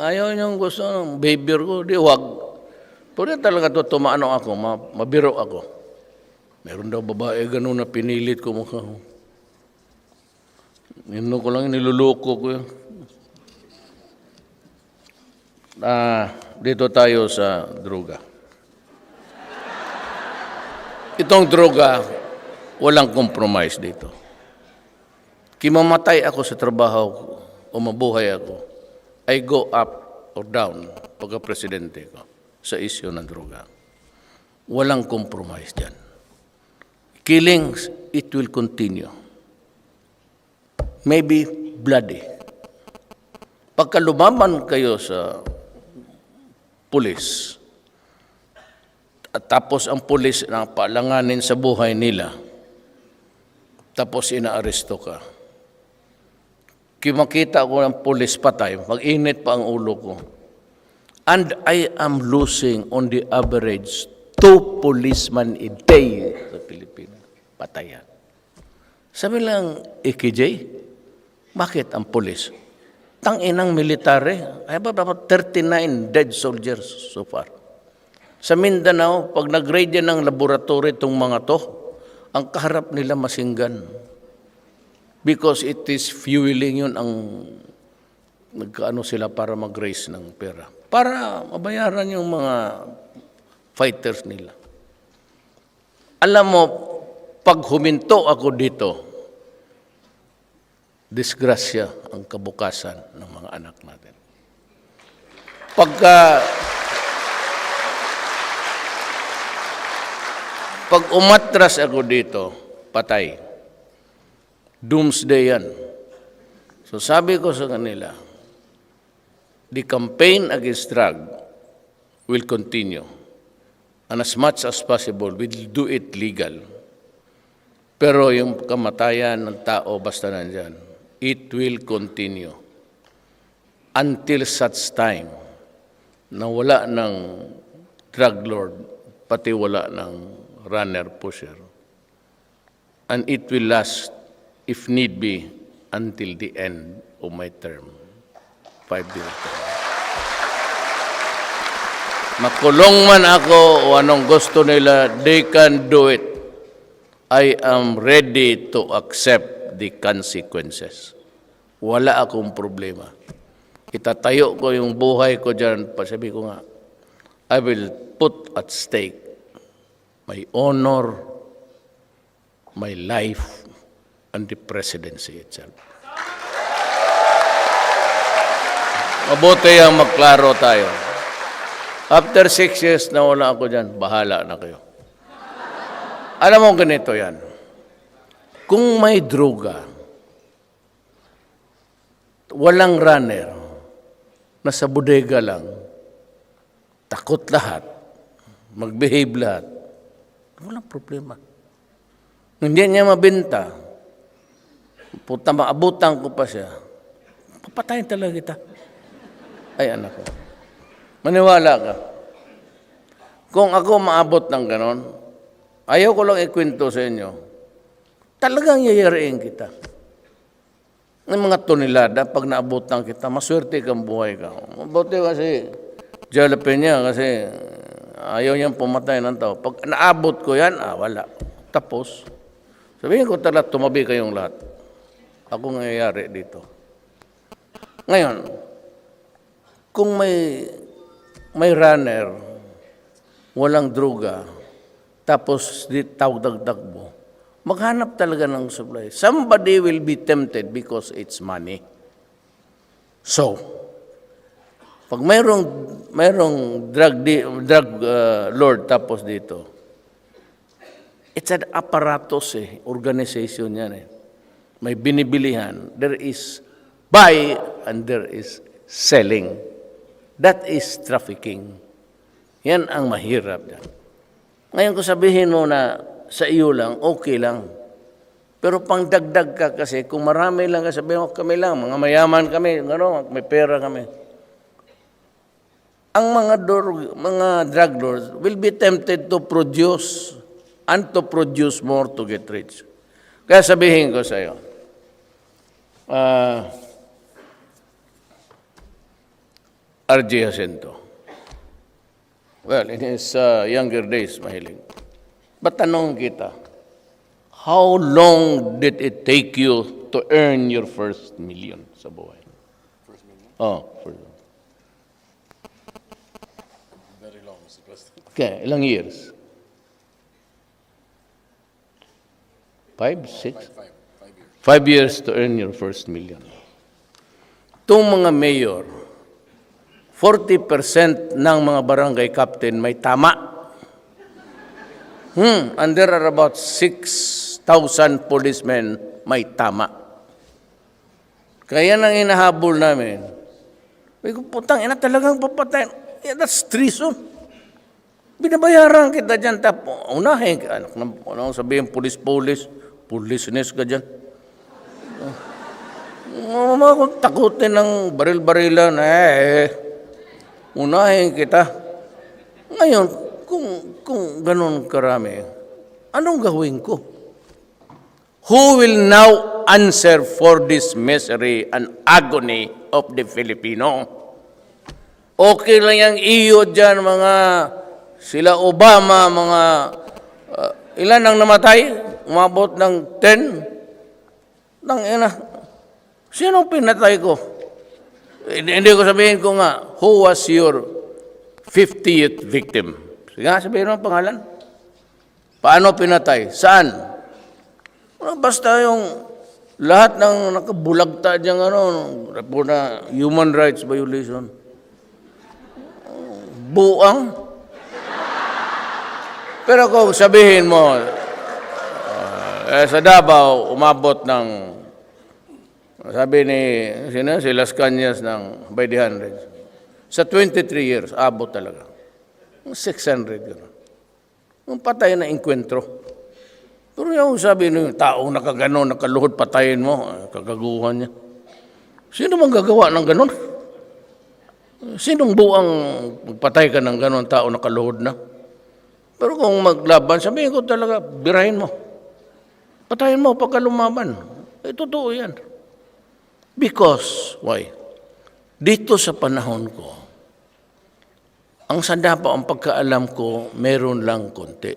ayaw niyang gusto ng behavior ko, di wag. Pero talaga to, tumaano ako, ma- mabiro ako. Meron daw babae ganun na pinilit ko mukha ko. Nino ko lang, niluloko ko yun. Ah, dito tayo sa droga. Itong droga, walang compromise dito. Kimamatay ako sa trabaho ko o mabuhay ako, I go up or down pagka presidente ko sa isyu ng droga. Walang compromise dyan. Killings, it will continue. Maybe bloody. Pagka lumaban kayo sa pulis, at tapos ang pulis na palanganin sa buhay nila, tapos inaaresto ka. Kimakita ko ng pulis patay, mag-init pa ang ulo ko. And I am losing on the average two policemen a day sa Pilipinas. Patayan. Sabi lang, EKJ, bakit ang pulis? Tanginang military, I have about 39 dead soldiers so far. Sa Mindanao, pag nag-grade ng laboratory itong mga to, ang kaharap nila masinggan. Because it is fueling yun ang nagkaano sila para mag-raise ng pera. Para mabayaran yung mga fighters nila. Alam mo, pag huminto ako dito, disgrasya ang kabukasan ng mga anak natin. Pagka pag umatras ako dito, patay. Doomsday yan. So sabi ko sa kanila, the campaign against drug will continue. And as much as possible, we'll do it legal. Pero yung kamatayan ng tao basta nandyan, it will continue until such time na wala ng drug lord, pati wala ng runner pusher. And it will last, if need be, until the end of my term. Five-year term. Makulong man ako o anong gusto nila, they can do it. I am ready to accept the consequences. Wala akong problema. Itatayo ko yung buhay ko dyan. Pasabi ko nga, I will put at stake my honor, my life, and the presidency itself. Mabuti ang magklaro tayo. After six years na wala ako dyan, bahala na kayo. Alam mo ganito yan. Kung may droga, walang runner, nasa bodega lang, takot lahat, mag-behave lahat, walang problema. Hindi niya mabenta, puta maabutan ko pa siya, papatayin talaga kita. Ay anak ko, maniwala ka. Kung ako maabot ng ganon, ayaw ko lang ikwento sa inyo, talagang yayariin kita. Ng mga tonelada, pag naabutan kita, maswerte kang buhay ka. Mabuti kasi, jalapenya kasi ayaw niyang pumatay ng tao. Pag naabot ko yan, ah, wala. Tapos, sabihin ko talaga, tumabi kayong lahat. Ako nangyayari dito. Ngayon, kung may may runner, walang droga, tapos di tawag-dagdag mo, maghanap talaga ng supply. Somebody will be tempted because it's money. So, pag mayroong mayroong drug di, drug uh, lord tapos dito, it's an apparatus eh, organization yan eh. May binibilihan. There is buy and there is selling. That is trafficking. Yan ang mahirap yan. Ngayon kung sabihin mo na sa iyo lang, okay lang. Pero pang dagdag ka kasi, kung marami lang ka, sabihin mo, kami lang, mga mayaman kami, ano, may pera kami. Ang mga, dor, mga drug lords will be tempted to produce and to produce more to get rich. Kaya sabihin ko sa iyo, ah, R.J. Jacinto. Well, in his uh, younger days, mahilig. But tanong kita, how long did it take you to earn your first million sa buhay? First million? Oh, first Very long, Mr. President. Okay, ilang years? Five, six? Five, five. Five years to earn your first million. Itong mga mayor, 40% ng mga barangay captain may tama. Hmm, and there are about 6,000 policemen may tama. Kaya nang inahabol namin, may putang ina talagang papatay. Yeah, that's treason. Binabayaran kita dyan. Tap, unahin ka. Anak, ng- ano sabihin, pulis-pulis. Pulisness ka dyan. Mga kung takutin ng baril-barilan, eh, unahin kita. Ngayon, kung, kung ganun karami, anong gawin ko? Who will now answer for this misery and agony of the Filipino? Okay lang yung iyo dyan, mga sila Obama, mga uh, ilan ang namatay? Umabot ng 10? Nang ina, sino pinatay ko? Hindi, ko sabihin ko nga, who was your 50th victim? Sige nga, sabihin mo ang pangalan. Paano pinatay? Saan? Ano, basta yung lahat ng nakabulagta dyan, ano, report na human rights violation. Buang. Pero kung sabihin mo, uh, eh, sa Davao, umabot ng, sabi ni, sino, si Las Cañas ng by the hundreds. Sa 23 years, abot talaga. 600 gano'n. Yung patay na inkwentro. Pero yung sabi ng taong nakaganon, nakaluhod, patayin mo, ah, kagaguhan niya. Sino mang gagawa ng ganon? Sinong buang magpatay ka ng ganon tao nakaluhod na? Pero kung maglaban, sabihin ko talaga, birahin mo. Patayin mo pagka lumaban. Eh, totoo yan. Because, why? Dito sa panahon ko, ang sandapa, ang pagkaalam ko, meron lang konti.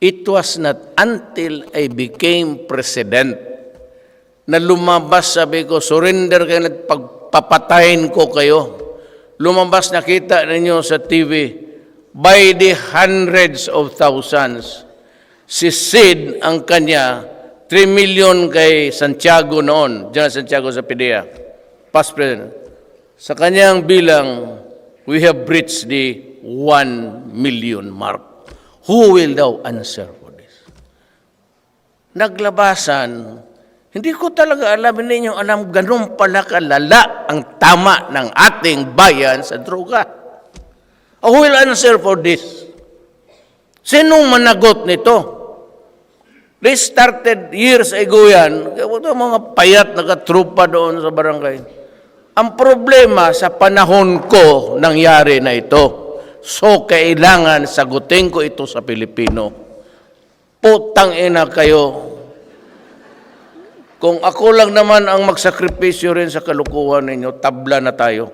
It was not until I became president na lumabas, sabi ko, surrender kayo at pagpapatayin ko kayo. Lumabas, nakita ninyo sa TV, by the hundreds of thousands, si Sid ang kanya, 3 million kay Santiago noon, General Santiago sa PDEA, past president. Sa kanyang bilang, we have breached the 1 million mark. Who will thou answer for this? Naglabasan, hindi ko talaga alam, hindi niyo alam, ganun pala kalala ang tama ng ating bayan sa droga. Who will answer for this? Sinong managot nito? They started years ago yan. Ito mga payat na katrupa doon sa barangay. Ang problema sa panahon ko nangyari na ito. So, kailangan sagutin ko ito sa Pilipino. Putang ina kayo. Kung ako lang naman ang magsakripisyo rin sa kalukuhan ninyo, tabla na tayo.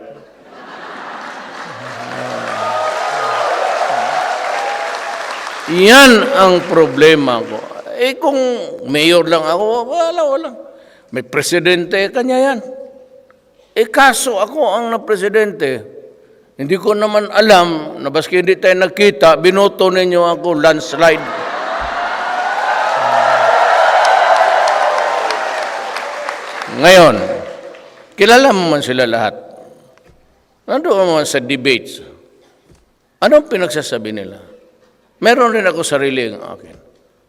Yan ang problema ko. Eh kung mayor lang ako, wala, wala. May presidente, kanya yan. Eh kaso ako ang na presidente, hindi ko naman alam na baski hindi tayo nagkita, binoto ninyo ako landslide. Ngayon, kilala mo man sila lahat. Nandoon man sa debates. Anong pinagsasabi nila? Meron rin ako sarili ang akin.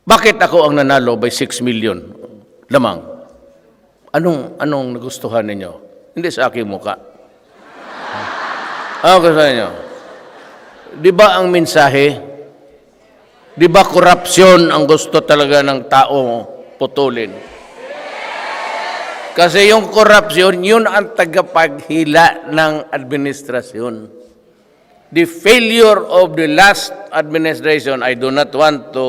Bakit ako ang nanalo by 6 million lamang? Anong, anong nagustuhan ninyo? Hindi sa aking muka. Ano gusto ninyo? Di ba ang mensahe? Di ba korupsyon ang gusto talaga ng tao putulin? Kasi yung korupsyon, yun ang tagapaghila ng administrasyon. The failure of the last administration, I do not want to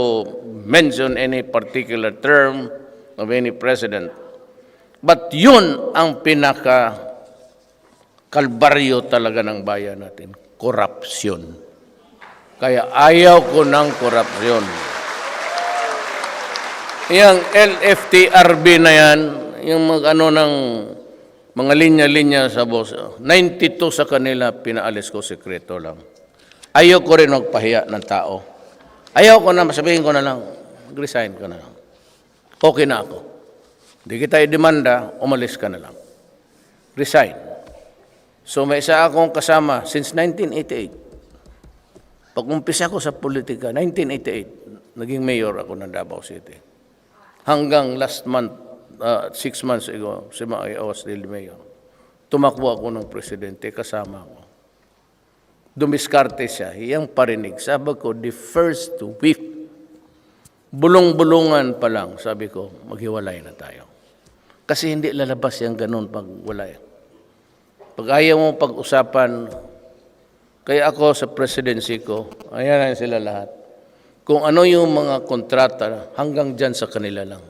mention any particular term of any president, but yun ang pinaka kalbaryo talaga ng bayan natin, korupsyon. Kaya ayaw ko ng korupsyon. Yung LFTRB na yan, yung mag ano ng mga linya-linya sa boss, 92 sa kanila pinaalis ko, sekreto lang. Ayaw ko rin magpahiya ng tao. Ayaw ko na, sabihin ko na lang, resign ka na lang. Okay na ako. Hindi kita i-demanda, umalis ka na lang. Resign. So may isa akong kasama since 1988. Pag umpisa ko sa politika, 1988, naging mayor ako ng Davao City. Hanggang last month, uh, six months ago, si I was still mayor. Tumakbo ako ng presidente, kasama ko. Dumiskarte siya, iyang parinig. Sabi ko, the first week, bulong-bulungan pa lang, sabi ko, maghiwalay na tayo. Kasi hindi lalabas yung ganun pag wala. eh. Pag ayaw mo pag-usapan, kaya ako sa presidency ko, ayan na sila lahat. Kung ano yung mga kontrata, hanggang dyan sa kanila lang.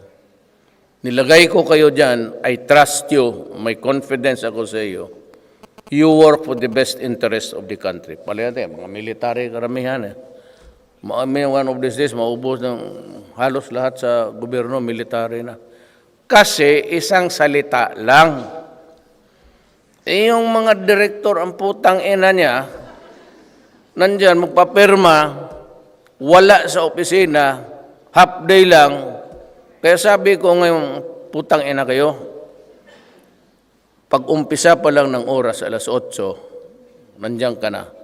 Nilagay ko kayo dyan, I trust you, may confidence ako sa iyo. You work for the best interest of the country. Palihate, mga military karamihan eh. Ma- May one of these days, maubos ng halos lahat sa gobyerno, military na. Kasi isang salita lang. Eh, yung mga direktor, ang putang ina niya, nandyan, magpapirma, wala sa opisina, half day lang. Kaya sabi ko ngayon, putang ina kayo, pag umpisa pa lang ng oras, alas 8, nandiyan ka na.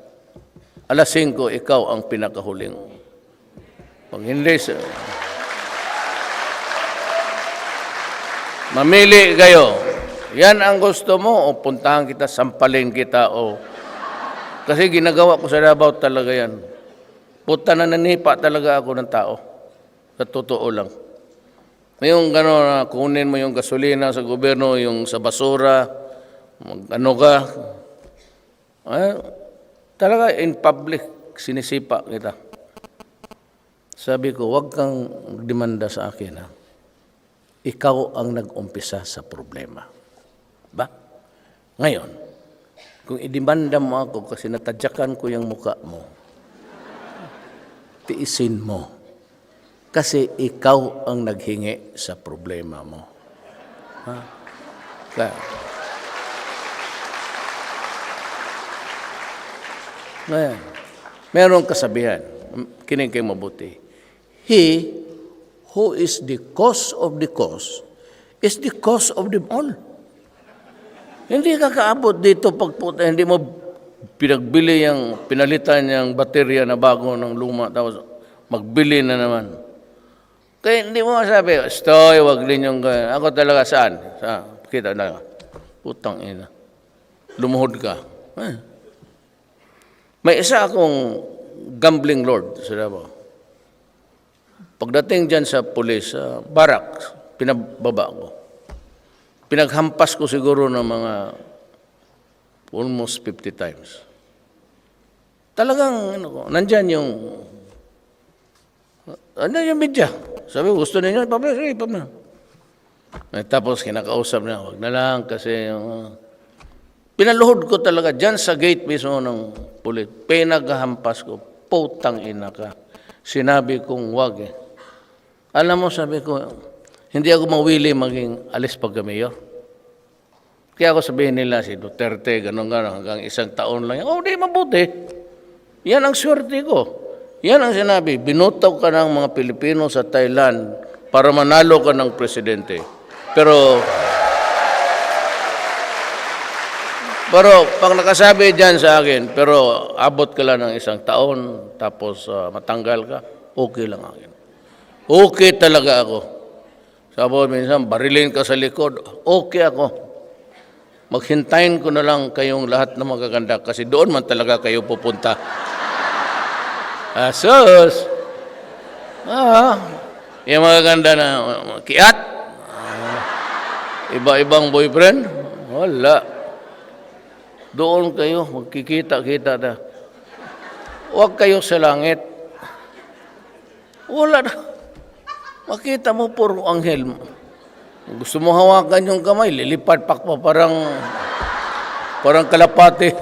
Alas 5, ikaw ang pinakahuling. Pag hindi, sa- mamili kayo. Yan ang gusto mo o puntahan kita, sampalin kita o... Kasi ginagawa ko sa Davao talaga yan. Puta na nanipa talaga ako ng tao. Sa totoo lang. Ngayong gano'n kunin mo yung gasolina sa gobyerno, yung sa basura, mag ano ka. Eh, talaga in public, sinisipa kita. Sabi ko, huwag kang demanda sa akin. Ha? Ikaw ang nag-umpisa sa problema. Ba? Ngayon, kung idemanda mo ako kasi natadyakan ko yung muka mo, tiisin mo. Kasi ikaw ang naghingi sa problema mo. Ha? Kaya, ngayon, merong kasabihan, kinig kayo mabuti. He who is the cause of the cause is the cause of them all. Hindi ka kaabot dito pag puta, hindi mo pinagbili yung, pinalitan yung baterya na bago ng luma, tapos magbili na naman. Kaya hindi mo masabi, Stoy, wag ninyong ganyan. Ako talaga saan? Sa, kita na. Putang ina. Lumuhod ka. Eh. May isa akong gambling lord sa Davao. Pagdating dyan sa pulis, sa barracks, pinababa ko. Pinaghampas ko siguro ng mga almost 50 times. Talagang, ano ko, nandyan yung, ano yung media? Sabi gusto ninyo, pabla, sige, pabla. Tapos kinakausap na, wag na lang kasi yung, uh, pinaluhod ko talaga dyan sa gate mismo ng pulit. Pinaghampas ko, putang ina ka. Sinabi kong wag eh. Alam mo, sabi ko, hindi ako mawili maging alis pag mayor. Kaya ako sabihin nila si Duterte, ganun gano'n, hanggang isang taon lang. Oh, di mabuti. Yan ang swerte ko. Yan ang sinabi, binutaw ka ng mga Pilipino sa Thailand para manalo ka ng presidente. Pero, pero pag nakasabi dyan sa akin, pero abot ka lang ng isang taon, tapos ah, matanggal ka, okay lang akin. Okay talaga ako. Sabi minsan, barilin ka sa likod, okay ako. Maghintayin ko na lang kayong lahat na magaganda kasi doon man talaga kayo pupunta. Asos! Ah, yung magaganda na uh, kiat, ah, iba-ibang boyfriend, wala. Doon kayo, magkikita-kita na. Huwag kayo sa langit. Wala na. Makita mo puro anghel. Gusto mo hawakan yung kamay, lilipad pa pa parang Parang kalapate.